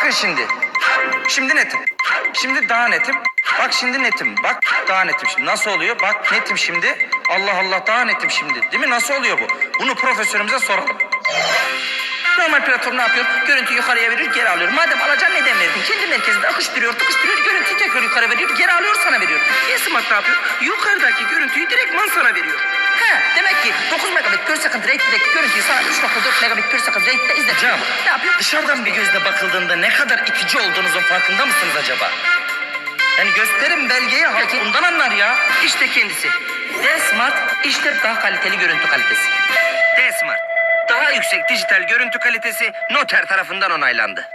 Bakın şimdi. Şimdi netim. Şimdi daha netim. Bak şimdi netim. Bak daha netim şimdi. Nasıl oluyor? Bak netim şimdi. Allah Allah daha netim şimdi. Değil mi? Nasıl oluyor bu? Bunu profesörümüze soralım. Normal platform ne yapıyor? Görüntüyü yukarıya veriyor, geri alıyor. Madem alacaksın neden verdin? Kendi merkezinde akıştırıyor, tıkıştırıyor, görüntüyü tekrar yukarı veriyor, geri alıyor, sana veriyor. E-Smart ne yapıyor? Yukarıdaki görüntüyü direktman sana veriyor. He, demek ki 9 megabit per second rate'deki görüntüyü sana 3.4 megabit per second rate'de izletiyor. Hocam Ne yapıyor? dışarıdan bir gözle bakıldığında ne kadar itici olduğunuzun farkında mısınız acaba? Yani gösterin belgeyi halk Peki. bundan anlar ya. İşte kendisi. D-Smart, işte daha kaliteli görüntü kalitesi. D-Smart. Daha yüksek dijital görüntü kalitesi noter tarafından onaylandı.